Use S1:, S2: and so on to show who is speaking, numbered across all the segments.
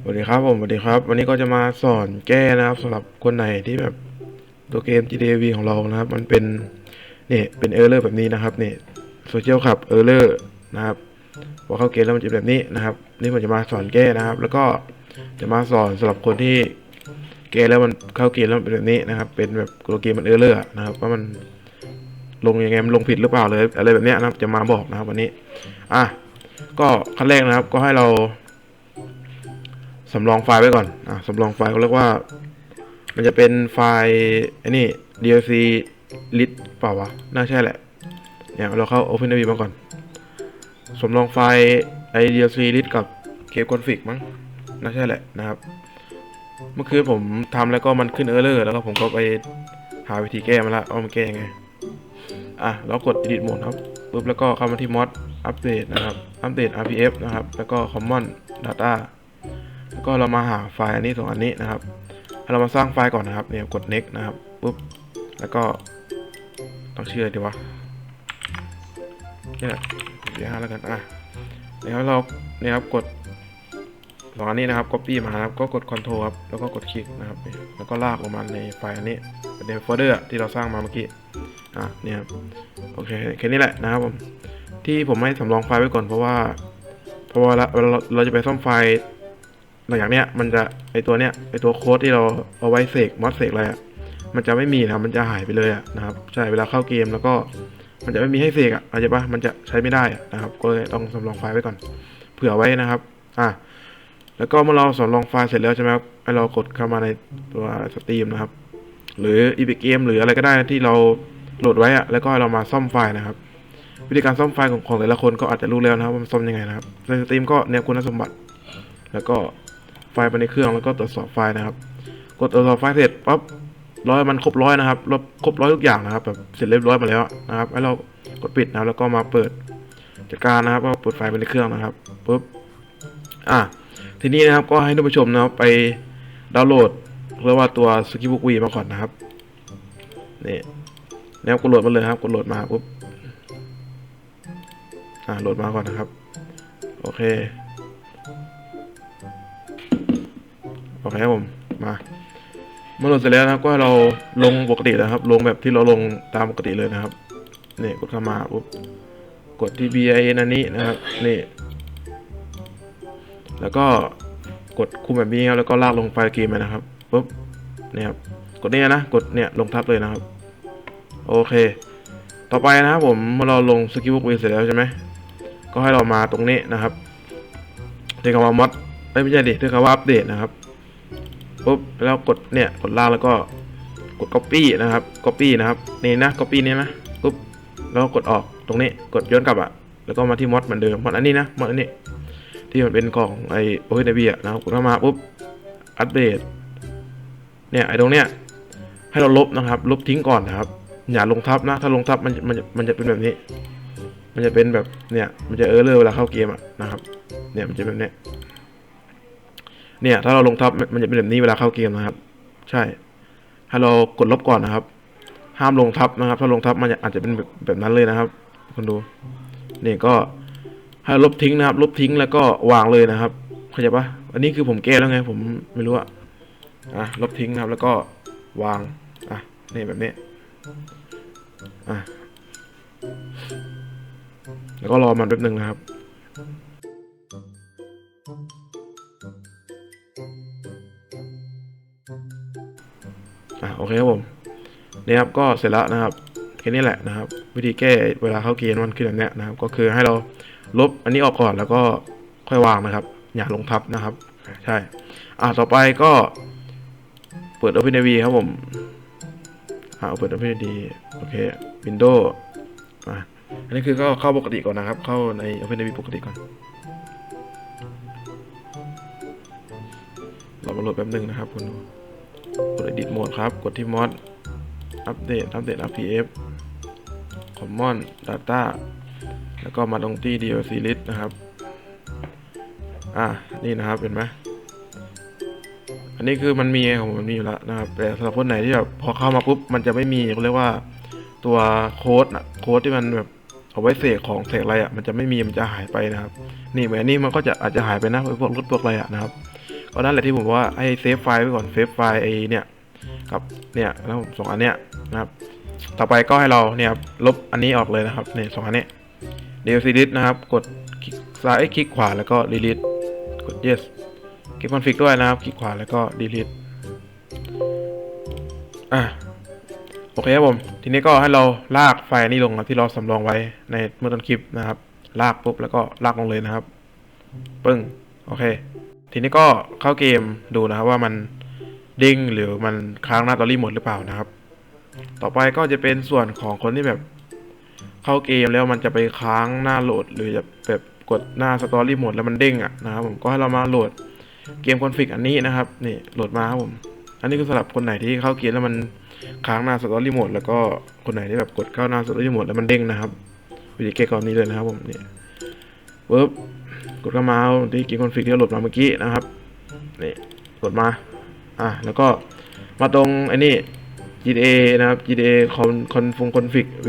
S1: สวัสดีครับผมสวัสดีครับ วันนี้ก็จะมาสอนแก้นะครับสำหรับคนไหนที่แบบตัวเกม GTA V ของเรานะครับ มันเป็นเนี่ยเป็นเออร์เลอร์แบบนี้นะครับเนี่ยโซเชียลขับเออร์เลอร์นะครับพอเข้าเกมแล้วมันจะแบบนี้นะครับ นี่ผมจะมาสอนแก้นะครับ แล้วก็จะมาสอนสำหรับคนที่เกมแล้วมันเข้าเกมแล้วมันเป็นแบบนี้นะครับ เป็นแบบตัวเกมมันเออร์เลอร์นะครับว่ามันลงยังไงมันลงผิดหรือเปล่าเลยอะไรแบบนี้นะครับ จะมาบอกนะครับวันนี้ อะก็ขั้นแรกนะครับ ก็ให้เรา สำรองไฟล์ไว้ก่อน อะสำรองไฟล์เขาเรียกว่า มันจะเป็นไฟล์ไอ้นี่ DLC list เปล่าวะ น่าใช่แหละ เนี่ยเราเข้า OpenIV มาก่อน สำรองไฟล์ไอ้ DLC list กับ Cave Config มั้ง น่าใช่แหละนะครับ เมื่อคืนผมทำแล้วก็มันขึ้นเออร์เลอร์แล้วก็ผมก็ไปหาวิธีแก้มาละว่ามันแก้ยังไง อะเรากด edit mode ครับปุ๊บแล้วก็เข้ามาที่ mod อัปเดตนะครับ อัปเดต RPF นะครับ แล้วก็ common data ก็เรามาหาไฟล์อันนี้สองอันนี้นะครับให้เรามาสร้างไฟล์ก่อนนะครับเนี่ยกด next นะครับปุ๊บแล้วก็ต้องชื่ออะไรดีวะนี่แหละเดี๋ยวห้าแล้วกันอะเดี๋ยวเราเนี่ยครับกดสองอันนี้นะครับ copy มาครับก็กด control ครับแล้วก็กดคลิกนะครับแล้วก็ลากลงมาในไฟล์อันนี้ในโฟลเดอร์ที่เราสร้างมาเมื่อกี้อะเนี่ยโอเคแค่นี้แหละนะครับผมที่ผมให้สำรองไฟล์ไว้ก่อนเพราะว่าเพราะว่าเราเราเราจะไปซ่อมไฟล์ หลังจากเนี้ยมันจะไอตัวเนี้ยไอตัวโค้ดที่เราเอาไว้เสกมอสเสกอะไรอะมันจะไม่มีนะมันจะหายไปเลยอะนะครับใช่เวลาเข้าเกมแล้วก็มันจะไม่มีให้เสกอะเข้าใจปะมันจะใช้ไม่ได้นะครับ ก็เลยต้องสำรองไฟล์ไว้ก่อน เผื่อไว้นะครับ อะแล้วก็เมื่อเราสำรองไฟล์เสร็จแล้วใช่ไหมครับให้เรากดเข้ามาในตัวสตรีมนะครับ หรืออีพิกเกมหรืออะไรก็ได้ที่เราโหลดไว้อะแล้วก็เรามาซ่อมไฟล์นะครับ วิธีการซ่อมไฟล์ของของแต่ละคนก็อาจจะรู้แล้วนะครับว่ามันซ่อมยังไงนะครับในสตรีมก็เนี่ยคุณสมบัติ แล้วก็ ไฟล์ไปในเครื่องแล้วก็ตรวจสอบไฟล์นะครับ กดตรวจสอบไฟล์เสร็จปั๊บร้อยมันครบร้อยนะครับครบร้อยทุกอย่างนะครับแบบเสร็จเรียบร้อยมาแล้วนะครับให้เรากดปิดนะครับแล้วก็มาเปิดจัดการนะครับว่าเปิดไฟล์ไปในเครื่องนะครับปุ๊บอะทีนี้นะครับก็ให้ท่านผู้ชมนะครับไปดาวน์โหลดเรียกว่าตัว s k i b o o k V มาก่อนนะครับนี่แล้วกดโหลดมาเลยครับกดโหลดมาปุ๊บอ่าโหลดมาก่อนนะครับ โอเค โอเคครับผมมาเมื่อโหลดเสร็จแล้วนะครับก็เราลงปกตินะครับ ลงแบบที่เราลงตามปกติเลยนะครับนี่กดเข้ามาปุ๊บกดที่ BIN อันนี้นะครับนี่แล้วก็กดคุมแบบนี้ครับแล้วก็ลากลงไฟล์เกมนะครับปุ๊บเนี่ยครับกดเนี่ยนะกดเนี่ยลงทับเลยนะครับ โอเค ต่อไปนะครับผมเมื่อเราลงสกิลบุ๊กวีเสร็จแล้วใช่ไหมก็ให้เรามาตรงนี้นะครับที่คำว่า mod ไม่ใช่ดิที่คำว่าอัปเดตนะครับ ปุ๊บแล้วกดเนี่ยกดล่างแล้วก็กด copy นะครับ copy นะครับนี่นะ copy นี่นะปุ๊บแล้วกดออกตรงนี้กดย้อนกลับอะแล้วก็มาที่มอดเหมือนเดิมมอดอันนี้นะมอดอันนี้ ที่มันเป็นของไอโอเ n นบีอะนะครับกดเข้ามาปุ๊บอัปเดตเนี่ยไอตรงเนี้ยให้เราลบนะครับ ลบทิ้งก่อนนะครับอย่าลงทับนะ ถ้าลงทับมันมันมันจะเป็นแบบนี้ มันจะเป็นแบบเนี่ยมันจะเออร์เลอร์เวลาเข้าเกมอะนะครับ เนี่ยมันจะแบบเนี้ย เนี่ยถ้าเราลงทับมันมันจะเป็นแบบนี้เวลาเข้าเกมนะครับ ใช่ให้เรากดลบก่อนนะครับ ห้ามลงทับนะครับ ถ้าลงทับมันอาจจะเป็นแบบแบบนั้นเลยนะครับคุณดูนี่ก็ให้ลบทิ้งนะครับ ลบทิ้งแล้วก็วางเลยนะครับเข้าใจปะอันนี้คือผมแก้แล้วไง ผมไม่รู้อะอะลบทิ้งนะครับ แล้วก็วางอะนี่แบบนี้อะแล้วก็รอมันแป๊บหนึ่งนะครับ อะโอเคครับผมเนี่ยครับก็เสร็จแล้วนะครับแค่นี้แหละนะครับ วิธีแก้เวลาเข้าเกณฑ์มันคือแบบนี้นะครับ ก็คือให้เราลบอันนี้ออกก่อนแล้วก็ค่อยวางนะครับ อย่าลงทับนะครับ ใช่อะต่อไปก็เปิด OpenIV ครับผมอ่าเปิด OpenIV โอเค Windows อะอันนี้คือก็เข้าปกติก่อนนะครับ เข้าใน OpenIV ปกติก่อนเรามาโหลดแป๊บหนึงนะครับคุณดู กด edit mode ครับ กดที่ mod อัปเดตอัปเดต RPF common data แล้วก็มาตรงที่ DLC list นะครับ อ่า นี่นะครับ เห็นไหม อันนี้คือมันมีของมันมีอยู่แล้วนะครับ แต่สำหรับคนไหนที่แบบพอเข้ามาปุ๊บ มันจะไม่มีเขาเรียกว่าตัวโค้ดนะโค้ดที่มันแบบเอาไว้เสกของเสกอะไรอะ มันจะไม่มี มันจะหายไปนะครับ นี่เหมือนนี้มันก็จะอาจจะหายไปนะพวกรถพวกอะไรอะนะครับ ก็นั่นแหละที่ผมว่าให้เซฟไฟล์ไว้ก่อนเซฟไฟล์ไอเนี่ยกับเนี่ยแล้วผมสองอันเนี้ยนะครับ ต่อไปก็ให้เราเนี่ยลบอันนี้ออกเลยนะครับเนี่ยสองอันนี้ DLC delete นะครับ กดคลิกซ้ายคลิกขวาแล้วก็ delete กด yes คลิก config ด้วยนะครับ คลิกขวาแล้วก็ delete อะโอเคครับผม ทีนี้ก็ให้เราลากไฟล์นี้ลงนะที่เราสำรองไว้ในเมื่อต้นคลิปนะครับ ลากปุ๊บแล้วก็ลากลงเลยนะครับ ปึ้ง โอเค ทีนี้ก็เข้าเกมดูนะครับว่ามันดิ้งหรือมันค้างหน้าตอรี่หมดหรือเปล่านะครับ ต่อไปก็จะเป็นส่วนของคนที่แบบเข้าเกมแล้วมันจะไปค้างหน้าโหลด หรือจะแบบกดหน้าสตอรี่หมดแล้วมันเด้งอะนะครับผมก็ให้เรามาโหลดเกมคอนฟิกอันนี้นะครับนี่โหลดมาครับผม อันนี้คือสำหรับคนไหนที่เข้าเกมแล้วมันค้างหน้าสตอรี่หมดแล้วก็คนไหนที่แบบกดเข้าหน้าสตอรี่หมดแล้วมันเด้งนะครับวิธีแก้กรณีเลยนะครับผมนี่ปึ๊บ กดเข้ามาที่เกมคอนฟิกที่เราโหลดมาเมื่อกี้นะครับนี่กดมาอะแล้วก็มาตรงไอ้นี่ GTA นะครับ GTA คอนคอนฟงคอนฟิก V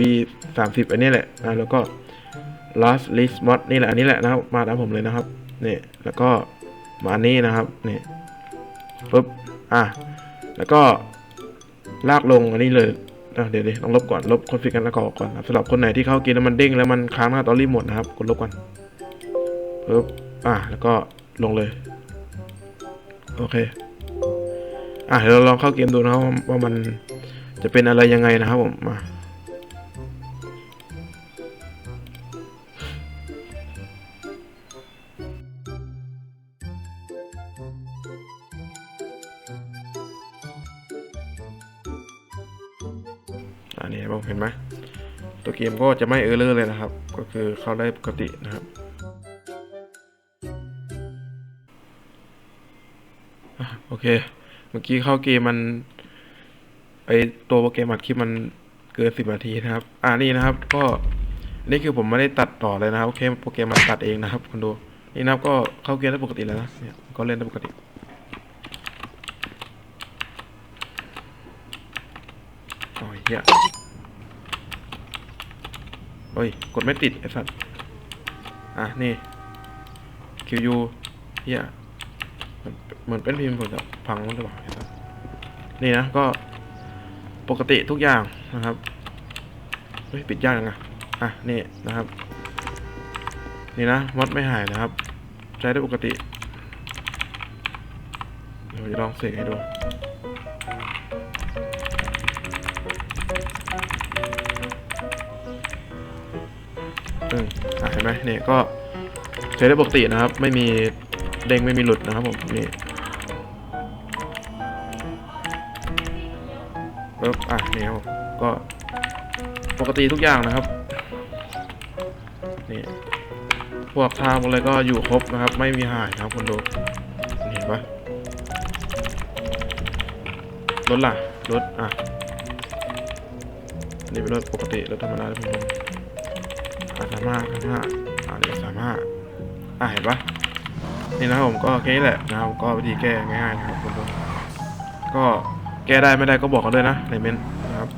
S1: 3 0อันนี้แหละนะแล้วก็ last list mod นี่แหละอันนี้แหละนะครับมาตามผมเลยนะครับนี่แล้วก็มาอันนี้นะครับนี่ปุ๊บอะแล้วก็ลากลงอันนี้เลยอะเดี๋ยวดิต้องลบก่อนลบคอนฟิกกันแล้วก่อนสำหรับคนไหนที่เข้าเกมแล้วมันเด้งแล้วมันค้างหน้าตอรี่หมดนะครับกดลบก่อน ปุ๊บอะแล้วก็ลงเลย โอเค อะเดี๋ยวเราลองเข้าเกมดูนะครับว่าว่ามันจะเป็นอะไรยังไงนะครับผมมาอันนี้ผมเห็นไหมตัวเกมก็จะไม่เออร์เลอร์เลยนะครับ ก็คือเข้าได้ปกตินะครับ เค เมื่อกี้เข้าเกมมันไอตัวโปรแกรมอัดคลิปมันเกินสิบนาทีนะครับ อ่านี่นะครับ ก็นี่คือผมไม่ได้ตัดต่อเลยนะครับโอเคโปรแกรมมันตัดเองนะครับคุณดูนี่นะครับก็เข้าเกมได้ปกติแล้วนะเนี่ยก็เล่นได้ปกติโอ้ยเหี้ยโอ้ยกดไม่ติดไอ้สัตว์อะนี่ QU เหี้ย เหมือนเป็นพิมพ์ผมจะพังหรือเปล่านี่นะก็ปกติทุกอย่างนะครับเฮ้ยปิดยากยังไงอะนี่นะครับ นี่นะมดไม่หายนะครับ ใช้ได้ปกติเดี๋ยวจะลองเสกให้ดูอืมอะเห็นไหมเนี่ยก็ใช้ได้ปกตินะครับ ไม่มี เด้งไม่มีหลุดนะครับผมนี่ปึ๊บอะนี่ครับก็ปกติทุกอย่างนะครับนี่พวกทางอะไรก็อยู่ครบนะครับ ไม่มีหายนะครับคุณดูเห็นปะรถล่ะรถอะนี่เป็นรถปกติรถธรรมดาที่ผมลงสามห้าสามห้าอะเดี๋ยวสามห้าอะเห็นปะ นี่นะครับผมก็แค่นี้แหละนะครับก็วิธีแก้ง่ายๆนะครับคุณผู้ชมก็แก้ได้ไม่ได้ก็บอกกันด้วยนะในเมนนะครับ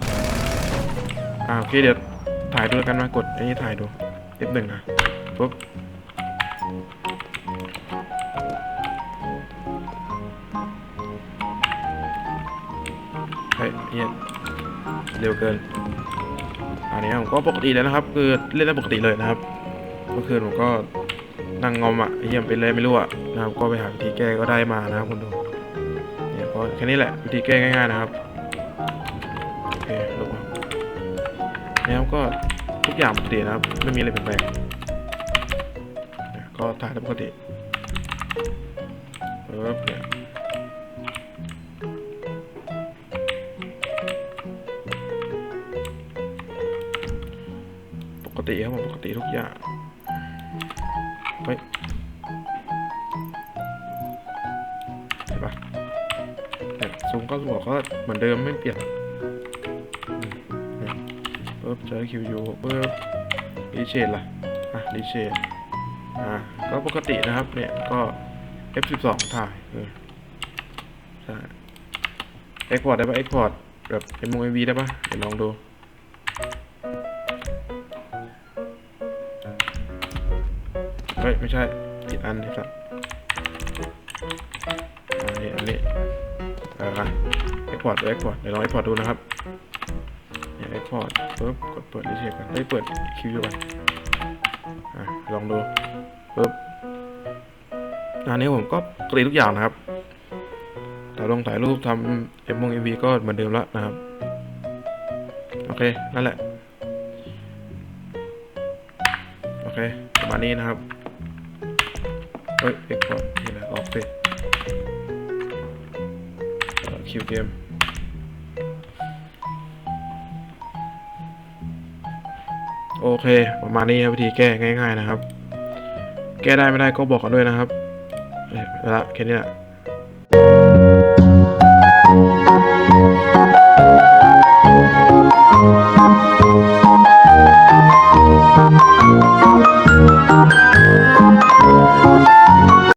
S1: อ่าโอเคเดี๋ยวถ่ายดูแลกันมากดอันนี้ถ่ายดู F1 นะปุ๊บเฮ้ยเฮียเร็วเกิน อันนี้ผมก็ปกติแล้วนะครับ คือเล่นได้ปกติเลยนะครับ เมื่อคืนผมก็ นั่งงอมอะเยี่ยมเป็นเลยไม่รู้อะนะครับก็ไปหาวิธีแก้ก็ได้มานะครับคุณดูเนี่ยก็แค่นี้แหละวิธีแก้ง่ายๆนะครับโอเคลบออกแล้วก็ทุกอย่างปกตินะครับไม่มีอะไรเปลี่ยนแปลงก็ถ่ายได้ปกติเออเนี่ยปกติครับผมปกติทุกอย่าง เนี่ยซูมก็สูงก็เหมือนเดิมไม่เปลี่ยนปึ๊บเจอคิวยูปึ๊บรีเชดล่ะ อะรีเชดอะก็ปกตินะครับ เนี่ยก็ F12 ถ่ายเออใช่ Export ได้ปะ Export แบบเป็นมง MV ได้ปะเดี๋ยวลองดูเฮ้ย ไม่ใช่ผิดอันนี่สัตว์นี้เออเอ็กพ อร์ตเอ็กพอร์ตเดี๋ยวลองเอ็กพอร์ตดูนะครับเนี่ยเอ็กพอร์ตปุ๊บกดเปิดดีเทคก่อนได้เปิดคิวก่อนอะลองดูปุ๊บอันนี้ผมก็กรีทุกอย่างนะครับถ่ายลงถ่ายรูปทำเอ็มมงเอ็มวีก็เหมือนเดิมแล้วนะครับ โอเค นั่นแหละ โอเค ประมาณนี้นะครับ เฮ้ยเอ็กพอร์ต คิวเกมโอเค ประมาณนี้ครับวิธีแก้ง่าย ๆนะครับ แก้ได้ไม่ได้ก็บอกกันด้วยนะครับเอ้ยเอาละแค่นี้แหละ